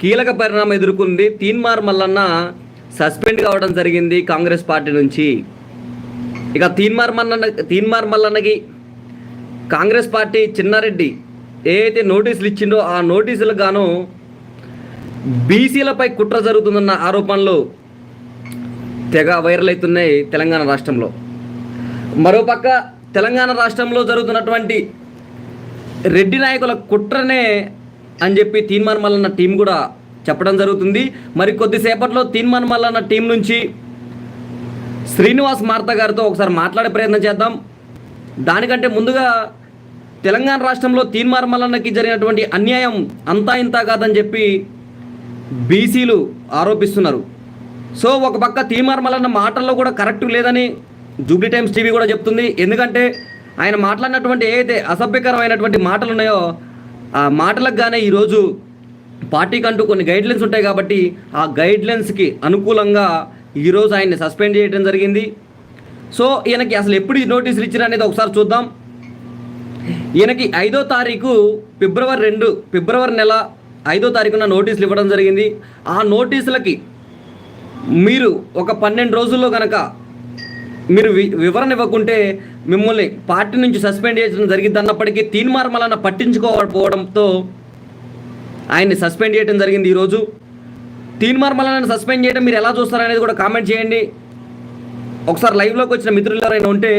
కీలక పరిణామం ఎదుర్కొంది తీన్మార్ మల్లన్న సస్పెండ్ కావడం జరిగింది కాంగ్రెస్ పార్టీ నుంచి. ఇక తీన్మార్ మల్లన్న తీన్మార్ మల్లన్నకి కాంగ్రెస్ పార్టీ చిన్నారెడ్డి ఏదైతే నోటీసులు ఇచ్చిండో ఆ నోటీసులకు గాను బీసీలపై కుట్ర జరుగుతుందన్న ఆరోపణలు తెగ వైరల్ అవుతున్నాయి తెలంగాణ రాష్ట్రంలో. మరోపక్క తెలంగాణ రాష్ట్రంలో జరుగుతున్నటువంటి రెడ్డి నాయకుల కుట్రనే అని చెప్పి తీన్మాన్ మల్లన్న టీం కూడా చెప్పడం జరుగుతుంది. మరి కొద్దిసేపట్లో తీన్మాన్ మల్లన్న టీం నుంచి శ్రీనివాస్ మార్త గారితో ఒకసారి మాట్లాడే ప్రయత్నం చేద్దాం. దానికంటే ముందుగా తెలంగాణ రాష్ట్రంలో తీన్మార్ మల్లన్నకి జరిగినటువంటి అన్యాయం అంతా ఇంత కాదని చెప్పి బీసీలు ఆరోపిస్తున్నారు. సో ఒక పక్క తీన్మార్ మల్లన్న మాటల్లో కూడా కరెక్ట్ లేదని జూబ్లీ టైమ్స్ టీవీ కూడా చెప్తుంది. ఎందుకంటే ఆయన మాట్లాడినటువంటి ఏదైతే అసభ్యకరమైనటువంటి మాటలు ఉన్నాయో ఆ మాటలకు గానే ఈరోజు పార్టీకి అంటూ కొన్ని గైడ్లైన్స్ ఉంటాయి కాబట్టి ఆ గైడ్లైన్స్కి అనుకూలంగా ఈరోజు ఆయన్ని సస్పెండ్ చేయడం జరిగింది. సో ఈయనకి అసలు ఎప్పుడు ఈ నోటీసులు ఇచ్చారు అనేది ఒకసారి చూద్దాం. ఈయనకి ఐదో తారీఖు ఫిబ్రవరి రెండు ఫిబ్రవరి నెల ఐదో తారీఖున నోటీసులు ఇవ్వడం జరిగింది. ఆ నోటీసులకి మీరు ఒక పన్నెండు రోజుల్లో కనుక మీరు వి- వివరణ ఇవ్వకుంటే మిమ్మల్ని పార్టీ నుంచి సస్పెండ్ చేయడం జరిగింది అన్నప్పటికీ తీన్మార్మలన్న పట్టించుకోకపోవడంతో ఆయన్ని సస్పెండ్ చేయడం జరిగింది ఈరోజు. తీన్మార్మలన్న సస్పెండ్ చేయడం మీరు ఎలా చూస్తారనేది కూడా కామెంట్ చేయండి. ఒకసారి లైవ్లోకి వచ్చిన మిత్రులు ఎవరైనా ఉంటే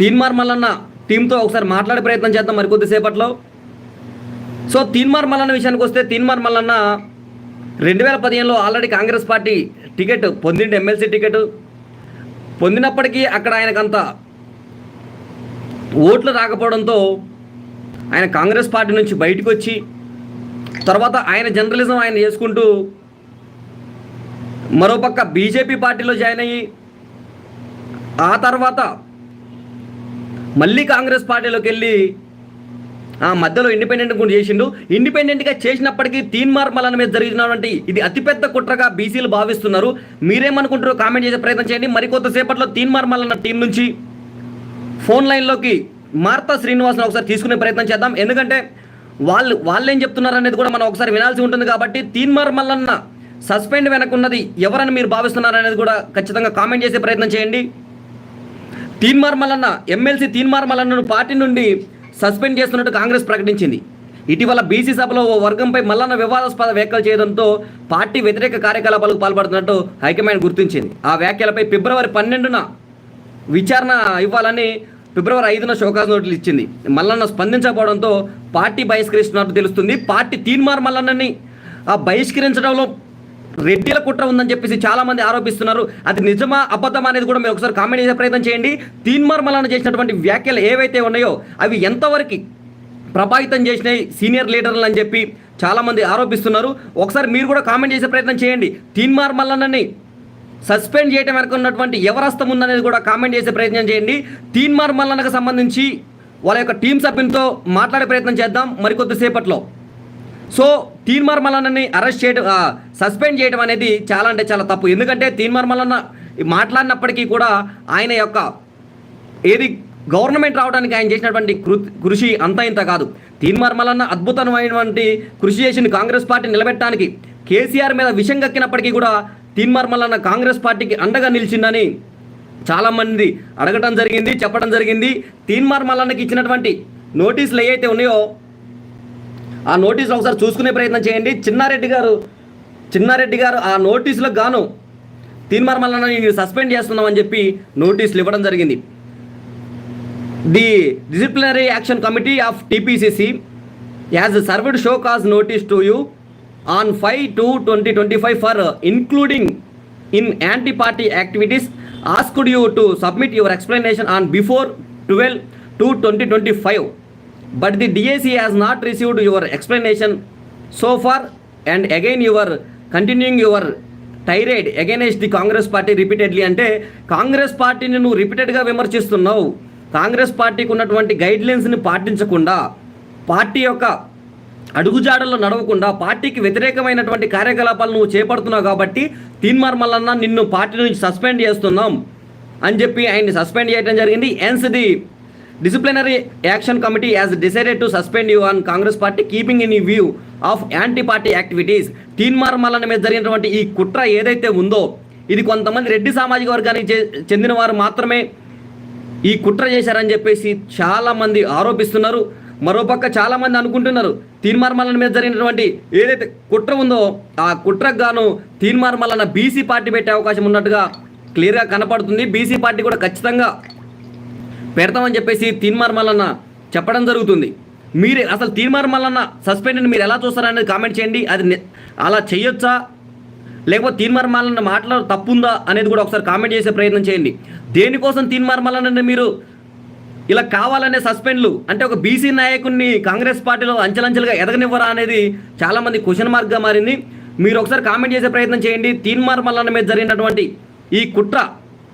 తీన్మార్మలన్న టీంతో ఒకసారి మాట్లాడే ప్రయత్నం చేద్దాం మరి కొద్దిసేపట్లో సో తీన్మార్ మల్లన్న విషయానికి వస్తే తీన్మార్ మల్లన్న రెండు వేల పదిహేనులో ఆల్రెడీ కాంగ్రెస్ పార్టీ టికెట్ పొందిండు ఎమ్మెల్సీ టికెట్. పొందినప్పటికీ అక్కడ ఆయనకంత ఓట్లు రాకపోవడంతో ఆయన కాంగ్రెస్ పార్టీ నుంచి బయటకు వచ్చి తర్వాత ఆయన జర్నలిజం ఆయన చేసుకుంటూ మరోపక్క బీజేపీ పార్టీలో జాయిన్ అయ్యి ఆ తర్వాత మళ్ళీ కాంగ్రెస్ పార్టీలోకి వెళ్ళి ఆ మధ్యలో ఇండిపెండెంట్ కూడా చేసిండు. ఇండిపెండెంట్గా చేసినప్పటికీ తీన్మార్ మల్లన మీద జరిగినటువంటి ఇది అతిపెద్ద కుట్రగా బీసీలు భావిస్తున్నారు. మీరేమనుకుంటారో కామెంట్ చేసే ప్రయత్నం చేయండి. మరికొంతసేపట్లో తీన్మార్ మల్లన్న టీం నుంచి ఫోన్ లైన్లోకి మార్తా శ్రీనివాస్ని ఒకసారి తీసుకునే ప్రయత్నం చేద్దాం. ఎందుకంటే వాళ్ళు వాళ్ళు ఏం చెప్తున్నారు అనేది కూడా మనం ఒకసారి వినాల్సి ఉంటుంది కాబట్టి తీన్మార్ మల్లన్న సస్పెండ్ వెనకున్నది ఎవరని మీరు భావిస్తున్నారు అనేది కూడా ఖచ్చితంగా కామెంట్ చేసే ప్రయత్నం చేయండి. తీన్మార్ మల్లన్న ఎమ్మెల్సీ తీన్మార్ మల్లన్నను పార్టీ నుండి సస్పెండ్ చేస్తున్నట్టు కాంగ్రెస్ ప్రకటించింది. ఇటీవల బీసీ సభలో ఓ వర్గంపై మల్లన్న వివాదాస్పద వ్యాఖ్యలు చేయడంతో పార్టీ వ్యతిరేక కార్యకలాపాలకు పాల్పడుతున్నట్టు హైకమాండ్ గుర్తించింది. ఆ వ్యాఖ్యలపై ఫిబ్రవరి పన్నెండున విచారణ ఇవ్వాలని ఫిబ్రవరి ఐదున షోకాజ్ నోటీసులు ఇచ్చింది. మల్లన్న స్పందించకపోవడంతో పార్టీ బహిష్కరిస్తున్నట్టు తెలుస్తుంది. పార్టీ తీన్మార్ మల్లన్నని ఆ బహిష్కరించడంలో రెడ్డిల కుట్ర ఉందని చెప్పేసి చాలా మంది ఆరోపిస్తున్నారు. అది నిజమా అబద్ధమా అనేది కూడా మీరు ఒకసారి కామెంట్ చేసే ప్రయత్నం చేయండి. తీన్మార్మలాన చేసినటువంటి వ్యాఖ్యలు ఏవైతే ఉన్నాయో అవి ఎంతవరకు ప్రభావితం చేసినాయి సీనియర్ లీడర్లు అని చెప్పి చాలామంది ఆరోపిస్తున్నారు. ఒకసారి మీరు కూడా కామెంట్ చేసే ప్రయత్నం చేయండి. తీన్మార్ మల్లన్నని సస్పెండ్ చేయడం వెనక ఉన్నటువంటి ఎవరస్తం ఉందనేది కూడా కామెంట్ చేసే ప్రయత్నం చేయండి. తీన్మార్ మల్లన్నకు సంబంధించి వాళ్ళ యొక్క టీం సభ్యులతో మాట్లాడే ప్రయత్నం చేద్దాం. మరికొద్దిసేపట్లో. సో తీన్మార్ మల్లన్నని అరెస్ట్ చేయడం సస్పెండ్ చేయడం అనేది చాలా అంటే చాలా తప్పు. ఎందుకంటే తీన్మార్ మల్లన్న మాట్లాడినప్పటికీ కూడా ఆయన యొక్క ఏది గవర్నమెంట్ రావడానికి ఆయన చేసినటువంటి కృ- కృషి అంత ఇంత కాదు. తీన్మార్ మల్లన్న అద్భుతమైనటువంటి కృషి చేసిన కాంగ్రెస్ పార్టీ నిలబెట్టడానికి. కేసీఆర్ మీద విషం కక్కినప్పటికీ కూడా తీన్మార్ మల్లన్న కాంగ్రెస్ పార్టీకి అండగా నిలిచిందని చాలామంది అడగటం జరిగింది చెప్పడం జరిగింది. తీన్మార్ మల్లన్నకి ఇచ్చినటువంటి నోటీసులు ఏవైతే ఉన్నాయో ఆ నోటీస్ ఒకసారి చూసుకునే ప్రయత్నం చేయండి. చిన్నారెడ్డి గారు చిన్నారెడ్డి గారు ఆ నోటీసులకు గాను తీన్మార్ నేను సస్పెండ్ చేస్తున్నామని చెప్పి నోటీసులు ఇవ్వడం జరిగింది. The disciplinary action committee of TPCC has served show cause notice to you on five two twenty twenty five for including in anti party activities. Asked you to submit your explanation on before twelve two twenty twenty five. But the DAC has not received your explanation so far and again your continuing your tirade against the Congress party repeatedly అంటే కాంగ్రెస్ పార్టీని నువ్వు రిపీటెడ్గా విమర్శిస్తున్నావు. కాంగ్రెస్ పార్టీకి ఉన్నటువంటి గైడ్లైన్స్ని పాటించకుండా party యొక్క అడుగుజాడల్లో నడవకుండా పార్టీకి వ్యతిరేకమైనటువంటి కార్యకలాపాలు నువ్వు చేపడుతున్నావు కాబట్టి తీన్మార్మల్లన్న నిన్ను పార్టీ నుంచి సస్పెండ్ చేస్తున్నాం అని చెప్పి ఆయన్ని సస్పెండ్ చేయడం జరిగింది. And the disciplinary action committee has decided to suspend you on Congress party keeping in view of anti party activities Teenmaar Mallanna మీద జరిగినటువంటి ఈ కుట్ర ఏదైతే ఉందో ఇది కొంతమంది రెడ్డి సామాజిక వర్గానికి చెందిన వారు మాత్రమే ఈ కుట్ర చేశారని చెప్పేసి చాలామంది ఆరోపిస్తున్నారు. మరోపక్క చాలామంది అనుకుంటున్నారు తీన్మార్మలన మల్లన్న మీద జరిగినటువంటి ఏదైతే కుట్ర ఉందో ఆ కుట్రకు గాను తీన్మార్ మల్లన్న బీసీ పార్టీ పెట్టే అవకాశం ఉన్నట్టుగా క్లియర్గా కనపడుతుంది. బీసీ పార్టీ కూడా ఖచ్చితంగా పెడతామని చెప్పేసి తీన్మార్ మల్లన్న చెప్పడం జరుగుతుంది. మీరే అసలు తీన్మార్ మల్లన్న సస్పెండ్ని మీరు ఎలా చూస్తారనేది కామెంట్ చేయండి. అది అలా చేయొచ్చా? లేకపోతే తీన్మార్ మల్లన్న మాట్లాడ తప్పుందా అనేది కూడా ఒకసారి కామెంట్ చేసే ప్రయత్నం చేయండి. దేనికోసం తీన్మార్ మల్లన్న మీరు ఇలా కావాలనే సస్పెండ్లు? అంటే ఒక బీసీ నాయకుడిని కాంగ్రెస్ పార్టీలో అంచెలంచెలుగా ఎదగనివ్వరా అనేది చాలామంది క్వశ్చన్ మార్క్గా మారింది. మీరు ఒకసారి కామెంట్ చేసే ప్రయత్నం చేయండి. తీన్మార్ మల్లన్న మీద జరిగినటువంటి ఈ కుట్ర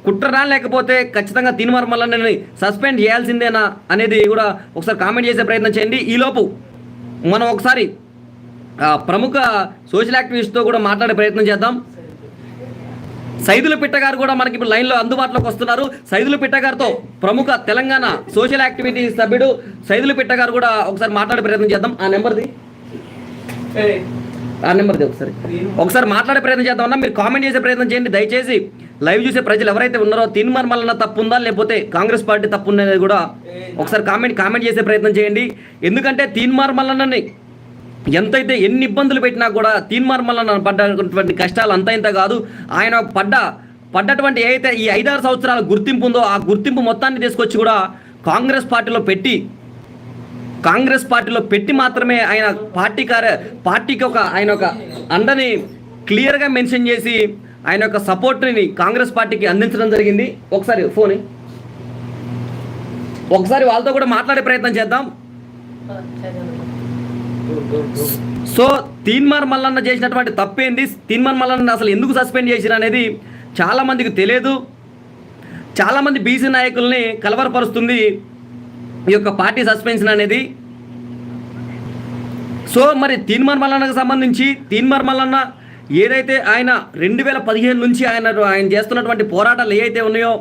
కుట్రరా లేకపోతే ఖచ్చితంగా తీన్మార్ మల్లన్నని సస్పెండ్ చేయాల్సిందేనా అనేది కూడా ఒకసారి కామెంట్ చేసే ప్రయత్నం చేయండి. ఈలోపు మనం ఒకసారి ప్రముఖ సోషల్ యాక్టివిస్ట్తో కూడా మాట్లాడే ప్రయత్నం చేద్దాం. సైదుల పిట్ట గారు కూడా మనకి ఇప్పుడు లైన్లో అందుబాటులోకి వస్తున్నారు. సైదుల పిట్ట గారితో ప్రముఖ తెలంగాణ సోషల్ యాక్టివిటీ సభ్యుడు సైదుల పిట్ట గారు కూడా ఒకసారి మాట్లాడే ప్రయత్నం చేద్దాం. ఆ నెంబర్ది. ఆ నెంబర్ది ఒకసారి. ఒకసారి మాట్లాడే ప్రయత్నం చేద్దాం అన్నా మీరు కామెంట్ చేసే ప్రయత్నం చేయండి. దయచేసి లైవ్ చూసే ప్రజలు ఎవరైతే ఉన్నారో తిన్మన్ మల్లన్న తప్పు ఉందా లేకపోతే కాంగ్రెస్ పార్టీ తప్పు ఉన్నది కూడా ఒకసారి కామెంట్ కామెంట్ చేసే ప్రయత్నం చేయండి. ఎందుకంటే తీన్మార్ మల్లన్నని ఎంతైతే ఎన్ని ఇబ్బందులు పెట్టినా కూడా తీన్మార్ మల్లన్న పడ్డటువంటి కష్టాలు అంత ఇంత కాదు. ఆయన పడ్డ పడ్డటువంటి ఏదైతే ఈ ఐదారు సంవత్సరాల గుర్తింపు ఉందో ఆ గుర్తింపు మొత్తాన్ని తీసుకొచ్చి కూడా కాంగ్రెస్ పార్టీలో పెట్టి కాంగ్రెస్ పార్టీలో పెట్టి మాత్రమే ఆయన పార్టీ కార్య పార్టీకి ఒక ఆయన ఒక అండని క్లియర్గా మెన్షన్ చేసి ఆయన యొక్క సపోర్ట్ని కాంగ్రెస్ పార్టీకి అందించడం జరిగింది. ఒకసారి ఫోన్ ఒకసారి వాళ్ళతో కూడా మాట్లాడే ప్రయత్నం చేద్దాం. సో తీన్మార్ మల్లన్న చేసినటువంటి తప్పేంది? తీన్మార్ మల్లన్న అసలు ఎందుకు సస్పెండ్ చేసిన అనేది చాలామందికి తెలియదు. చాలామంది బీసీ నాయకుల్ని కలవరపరుస్తుంది. ఈ యొక్క పార్టీ సస్పెన్షన్ అనేది సో మరి తీన్మార్ మల్లన్నకు సంబంధించి తీన్మార్ మల్లన్న ఏదైతే ఆయన రెండు వేల పదిహేను నుంచి ఆయన ఆయన చేస్తున్నటువంటి పోరాటాలు ఏవైతే ఉన్నాయో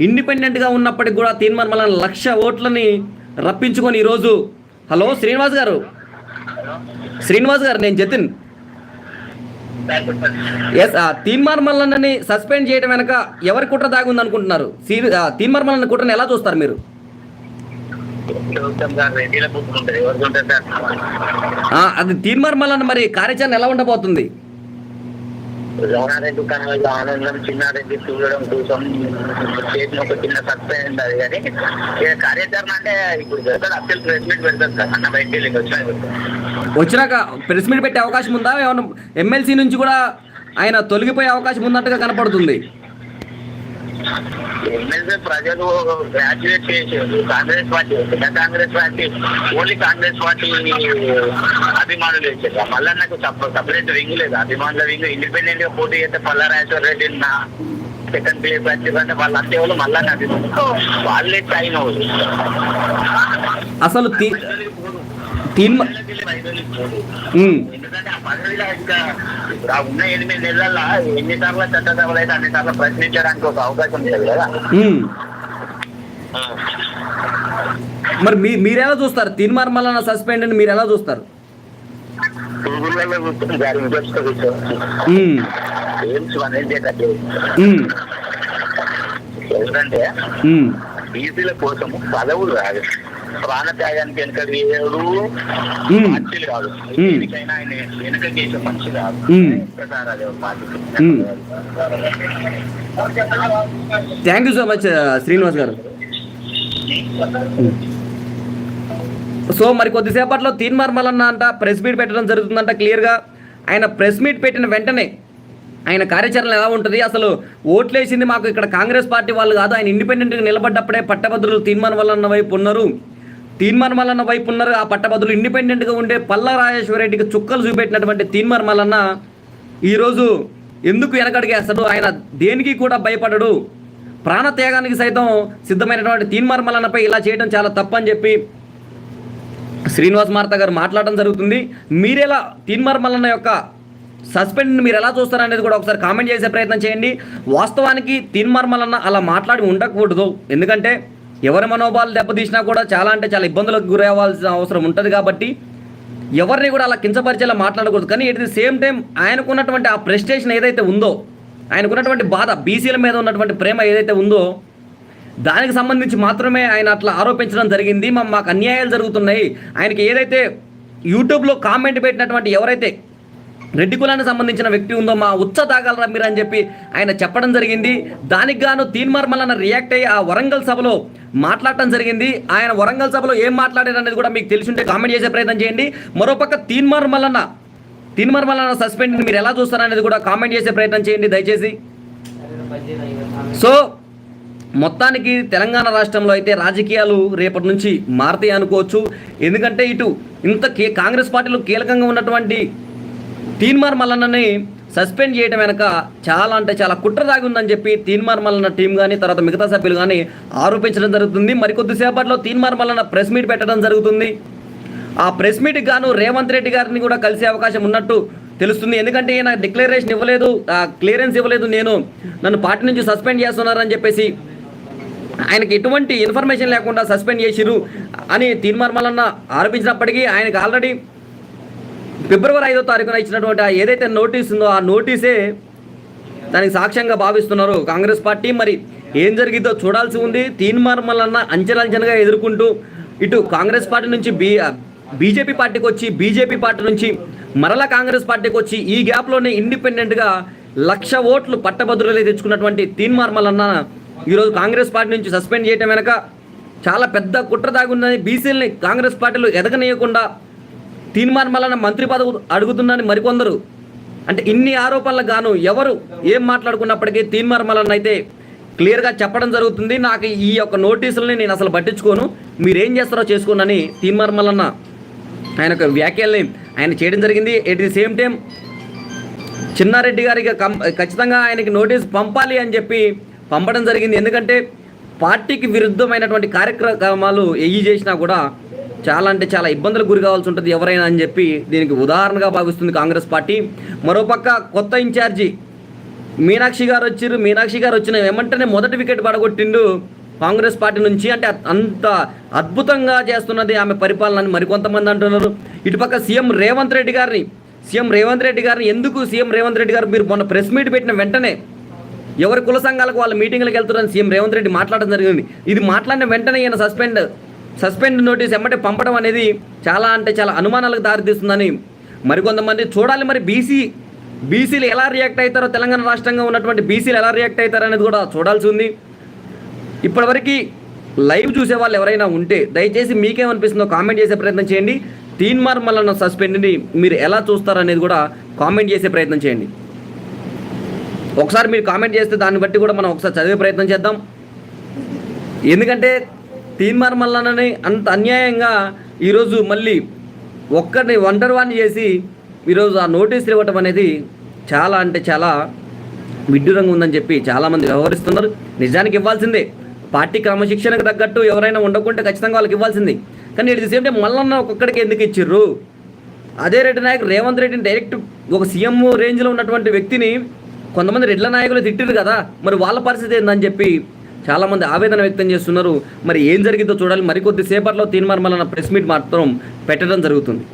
ఇండిపెండెంట్గా ఉన్నప్పటికి కూడా తీన్మార్ మల్లన్న లక్ష ఓట్లని రప్పించుకొని ఈరోజు. హలో శ్రీనివాస్ గారు. శ్రీనివాస్ గారు నేను జతిన్. ఎస్ తీన్మార్ మల్లన్నని సస్పెండ్ చేయడం వెనక ఎవరి కుట్ర దాగి అనుకుంటున్నారు సీ- ఆ, తీన్మార్ మల్లన్న కుట్రని ఎలా చూస్తారు మీరు చూస్తాం సార్ రెడ్డిల బుక్ ఉంటుంది ఎవరికి ఉంటుంది సార్ ఆ, అది మల్లన్న మరి కార్యాచరణ ఎలా ఉండబోతుంది? ఆనందం చిన్నారెడ్డి చూడడం కోసం చేసిన ఒక చిన్న సస్పెండ్ అది కానీ ఇక కార్యాచరణ అంటే ఇప్పుడు అసలు ప్రెస్ మీట్ పెడతారు సార్ అన్న బయటికి వెళ్ళి వచ్చిన వచ్చినాక ప్రెస్ మీట్ పెట్టే అవకాశం ఉందా? ఏమన్నా ఎమ్మెల్సీ నుంచి కూడా ఆయన తొలగిపోయే అవకాశం ఉన్నట్టుగా కనపడుతుంది. ఎమ్మెల్సీ ప్రజలు గ్రాడ్యుయేట్ చేసారు కాంగ్రెస్ పార్టీ పెద్ద Congress party only Congress party అభిమానులు వేసారు మళ్ళీ నాకు సపరేట్ వింగ్ లేదు. అభిమానుల వింగ్ ఇండిపెండెంట్గా పోటీ చేస్తే పల్లారాజేశ్వర రెడ్డి నా సెకండ్ ప్లేస్ వచ్చిందంటే వాళ్ళంతా ఎవరు మళ్ళా అభిమానులు. వాళ్ళే టైం అవుతుంది అసలు తీ తీన్మ ఉమ్, ఎందుకంటే ఆ పదవిలో ఇంకా ఇప్పుడు ఆ ఉన్న ఎనిమిది నెలల ఎన్ని సార్లు చట్టసభలు అయితే అన్ని సార్లు ప్రశ్నించడానికి ఒక అవకాశం లేదు కదా. ఉమ్. మరి మీ మీరు ఎలా చూస్తారు? తీన్మార్ మల్లన్న సస్పెండ్ అని మీరు ఎలా చూస్తారు ఎందుకంటే బీసీల కోసం పదవులు రాదు. ప్రాణత్యాగానికి వెనక వేయడు. మంచిది కాదు. దేనికైనా ఆయన వెనుక చేసే కాదు. Thank you so much Srinivas garu. So మరి కొద్దిసేపట్లో తీన్మార్ మల్లన్న అంట ప్రెస్ మీట్ పెట్టడం జరుగుతుందంట క్లియర్గా. ఆయన ప్రెస్ మీట్ పెట్టిన వెంటనే ఆయన కార్యాచరణ ఎలా ఉంటుంది? అసలు ఓట్లేసింది మాకు ఇక్కడ కాంగ్రెస్ పార్టీ వాళ్ళు కాదు ఆయన ఇండిపెండెంట్గా నిలబడ్డప్పుడే పట్టభద్రులు తీన్మార్ మల్లన్న వైపు ఉన్నారు. తీన్మార్ మల్లన్న వైపు ఉన్నారు. ఆ పట్టభద్రులు ఇండిపెండెంట్గా ఉండే పల్ల రాజేశ్వర రెడ్డికి చుక్కలు చూపెట్టినటువంటి తీన్మార్ మల్లన్న ఈరోజు ఎందుకు వెనకడిగేస్తాడు ఆయన దేనికి కూడా భయపడడు. ప్రాణత్యాగానికి సైతం సిద్ధమైనటువంటి తీన్మార్ మల్లన్నపై ఇలా చేయడం చాలా తప్పని చెప్పి శ్రీనివాస్ మార్త గారు మాట్లాడడం జరుగుతుంది. మీరెలా తీన్మార్ మల్లన్న యొక్క సస్పెండ్ మీరు ఎలా చూస్తారనేది కూడా ఒకసారి కామెంట్ చేసే ప్రయత్నం చేయండి. వాస్తవానికి తీన్మార్ మల్లన్న అలా మాట్లాడి ఉండకూడదు. ఎందుకంటే ఎవరి మనోభావాలు దెబ్బతీసినా కూడా చాలా అంటే చాలా ఇబ్బందులకు గురవ్వాల్సిన అవసరం ఉంటుంది కాబట్టి ఎవరిని కూడా అలా కించపరిచేలా మాట్లాడకూడదు. కానీ ఎట్ ది సేమ్ టైం ఆయనకున్నటువంటి ఆ ప్రెస్టేషన్ ఏదైతే ఉందో ఆయనకున్నటువంటి బాధ బీసీల మీద ఉన్నటువంటి ప్రేమ ఏదైతే ఉందో దానికి సంబంధించి మాత్రమే ఆయన అట్లా ఆరోపించడం జరిగింది. మా మాకు అన్యాయాలు జరుగుతున్నాయి. ఆయనకి ఏదైతే యూట్యూబ్లో కామెంట్ పెట్టినటువంటి ఎవరైతే రెడ్డి కులానికి సంబంధించిన వ్యక్తి ఉందో మా ఉచ్చ తాగలరా మీరు అని చెప్పి ఆయన చెప్పడం జరిగింది. దానికి గాను తీన్మార్ మల్లన్న రియాక్ట్ అయ్యి ఆ వరంగల్ సభలో మాట్లాడటం జరిగింది. ఆయన వరంగల్ సభలో ఏం మాట్లాడారు అనేది కూడా మీకు తెలిసి ఉంటే కామెంట్ చేసే ప్రయత్నం చేయండి. మరోపక్క తీన్మార్ మల్లన్న తీన్మార్ మల్లన్న సస్పెండ్ మీరు ఎలా చూస్తారనేది కూడా కామెంట్ చేసే ప్రయత్నం చేయండి దయచేసి. సో మొత్తానికి తెలంగాణ రాష్ట్రంలో అయితే రాజకీయాలు రేపటి నుంచి మారుతాయి అనుకోవచ్చు. ఎందుకంటే ఇటు ఇంత కాంగ్రెస్ పార్టీలో కీలకంగా ఉన్నటువంటి తీన్మార్ మల్లన్నని సస్పెండ్ చేయడం వెనక చాలా అంటే చాలా కుట్ర దాగి ఉందని చెప్పి తీన్మార్ మల్లన్న టీం కానీ తర్వాత మిగతా సభ్యులు కానీ ఆరోపించడం జరుగుతుంది. మరికొద్దిసేపట్లో తీన్మార్ మల్లన్న ప్రెస్ మీట్ పెట్టడం జరుగుతుంది. ఆ ప్రెస్ మీట్కి గాను రేవంత్ రెడ్డి గారిని కూడా కలిసే అవకాశం ఉన్నట్టు తెలుస్తుంది. ఎందుకంటే ఈయన డిక్లరేషన్ ఇవ్వలేదు ఆ క్లియరెన్స్ ఇవ్వలేదు. నేను నన్ను పార్టీ నుంచి సస్పెండ్ చేస్తున్నారని చెప్పేసి ఆయనకి ఎటువంటి ఇన్ఫర్మేషన్ లేకుండా సస్పెండ్ చేసిరు అని తీన్మార్ మల్లన్న ఆరోపించినప్పటికీ ఆయనకు ఆల్రెడీ ఫిబ్రవరి ఐదో తారీఖున ఇచ్చినటువంటి ఆ ఏదైతే నోటీస్ ఉందో ఆ నోటీసే దానికి సాక్ష్యంగా భావిస్తున్నారు కాంగ్రెస్ పార్టీ. మరి ఏం జరిగిందో చూడాల్సి ఉంది. తీన్మార్మలన్న అంచెలంచెలుగా ఎదుర్కొంటూ ఇటు కాంగ్రెస్ పార్టీ నుంచి బీ బీజేపీ పార్టీకి వచ్చి బీజేపీ పార్టీ నుంచి మరలా కాంగ్రెస్ పార్టీకి వచ్చి ఈ గ్యాప్లోనే ఇండిపెండెంట్గా లక్ష ఓట్లు పట్టభద్రులే తెచ్చుకున్నటువంటి తీన్మార్మలన్న ఈరోజు కాంగ్రెస్ పార్టీ నుంచి సస్పెండ్ చేయటం వెనక చాలా పెద్ద కుట్ర దాగుందని బీసీలని కాంగ్రెస్ పార్టీలు ఎదగనీయకుండా తీన్మార్ మల్లన్న మంత్రి పదవి అడుగుతుందని మరికొందరు. అంటే ఇన్ని ఆరోపణలకు గాను ఎవరు ఏం మాట్లాడుకున్నప్పటికీ తీన్మార్ మల్లన్న అయితే క్లియర్గా చెప్పడం జరుగుతుంది. నాకు ఈ యొక్క నోటీసులని నేను అసలు పట్టించుకోను. మీరేం చేస్తారో చేసుకోనని తీన్మార్ మల్లన్న ఆయన యొక్క వ్యాఖ్యల్ని ఆయన చేయడం జరిగింది. At the same time Chinnareddy గారికి కం- ఖచ్చితంగా ఆయనకి నోటీస్ పంపాలి అని చెప్పి పంపడం జరిగింది. ఎందుకంటే పార్టీకి విరుద్ధమైనటువంటి కార్యక్రమాలు ఎయ్యి చేసినా కూడా చాలా అంటే చాలా ఇబ్బందులకు గురి కావాల్సి ఉంటుంది ఎవరైనా అని చెప్పి దీనికి ఉదాహరణగా భావిస్తుంది కాంగ్రెస్ పార్టీ. మరోపక్క కొత్త ఇన్ఛార్జి మీనాక్షి గారు వచ్చారు. మీనాక్షి గారు వచ్చిన వెంటనే మొదటి వికెట్ పడగొట్టిండు కాంగ్రెస్ పార్టీ నుంచి. అంటే అంత అద్భుతంగా చేస్తున్నది ఆమె పరిపాలన అని మరికొంతమంది అంటున్నారు. ఇటుపక్క సీఎం రేవంత్ రెడ్డి గారిని సీఎం రేవంత్ రెడ్డి గారిని ఎందుకు సీఎం రేవంత్ రెడ్డి గారు మీరు మొన్న ప్రెస్ మీట్ పెట్టిన వెంటనే ఎవరి కుల సంఘాలకు వాళ్ళ మీటింగ్లకు వెళ్తున్నారని సీఎం రేవంత్ రెడ్డి మాట్లాడడం జరిగింది. ఇది మాట్లాడిన వెంటనే ఈయన సస్పెండ్ సస్పెండ్ నోటీస్ ఎమ్మటే పంపడం అనేది చాలా అంటే చాలా అనుమానాలకు దారితీస్తుందని మరికొంతమంది చూడాలి మరి బీసీ బీసీలు ఎలా రియాక్ట్ అవుతారో తెలంగాణ రాష్ట్రంగా ఉన్నటువంటి బీసీలు ఎలా రియాక్ట్ అవుతారో అనేది కూడా చూడాల్సి ఉంది. ఇప్పటివరకు లైవ్ చూసే వాళ్ళు ఎవరైనా ఉంటే దయచేసి మీకేమనిపిస్తుందో కామెంట్ చేసే ప్రయత్నం చేయండి. తీన్మార్ మల్లన్న సస్పెండ్ని మీరు ఎలా చూస్తారనేది కూడా కామెంట్ చేసే ప్రయత్నం చేయండి. ఒకసారి మీరు కామెంట్ చేస్తే దాన్ని బట్టి కూడా మనం ఒకసారి చదివే ప్రయత్నం చేద్దాం. ఎందుకంటే తీన్మార్ మల్లన్నని అంత అన్యాయంగా ఈరోజు మళ్ళీ ఒక్కరిని వండర్ వాడిని చేసి ఈరోజు ఆ నోటీసులు ఇవ్వటం అనేది చాలా అంటే చాలా విడ్డూరంగా ఉందని చెప్పి చాలామంది వ్యవహరిస్తున్నారు. నిజానికి ఇవ్వాల్సిందే. పార్టీ క్రమశిక్షణకు తగ్గట్టు ఎవరైనా ఉండకుంటే ఖచ్చితంగా వాళ్ళకి ఇవ్వాల్సింది. కానీ it the same time Mallanna ఒక్కొక్కడికి ఎందుకు ఇచ్చిర్రు? అదే రెడ్డి నాయక్ రేవంత్ రెడ్డిని డైరెక్ట్ ఒక సీఎం రేంజ్లో ఉన్నటువంటి వ్యక్తిని కొంతమంది రెడ్ల నాయకులు తిట్టిరు కదా. మరి వాళ్ళ పరిస్థితి ఏందని చెప్పి చాలామంది ఆవేదన వ్యక్తం చేస్తున్నారు. మరి ఏం జరిగిందో చూడాలి. మరికొద్ది సేపట్లో తీన్మార్ ప్రెస్ మీట్ మాత్రం పెట్టడం జరుగుతుంది.